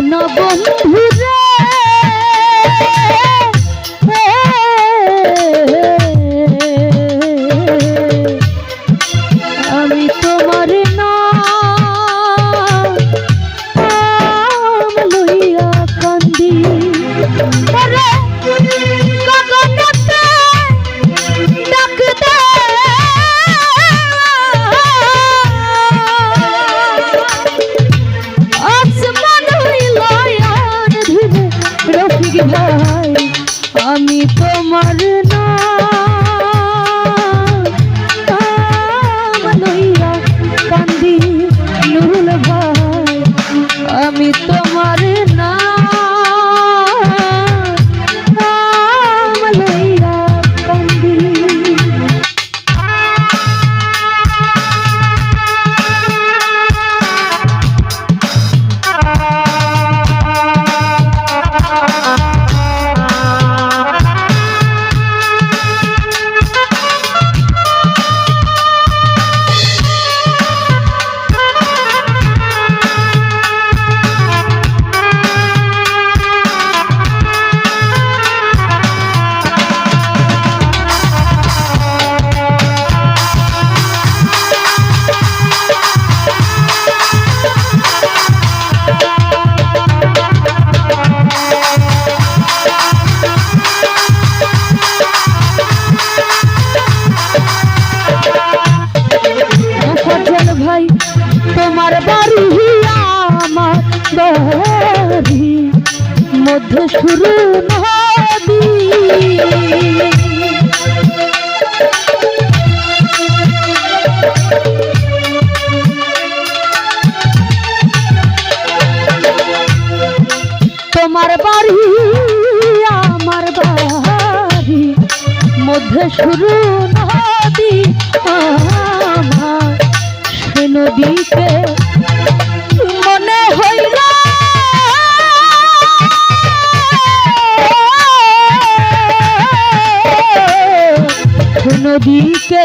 শোনো মধ্যে শুরু নদী। তোমার বাড়ি, আমার বাড়ি, মধ্যে শুরু নদী। আমার সে নদীতে মনে হইলা নদীতে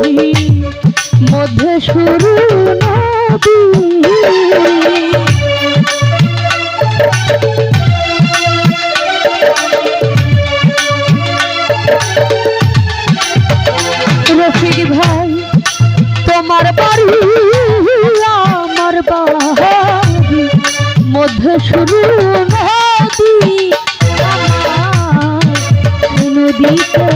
বাড়ি মধ্যে শুরু নদী। রফিক ভাই তোমার বাড়ি আমার বাড়ি মধ্যে শুরু নদী। নদীতে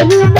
Thank you.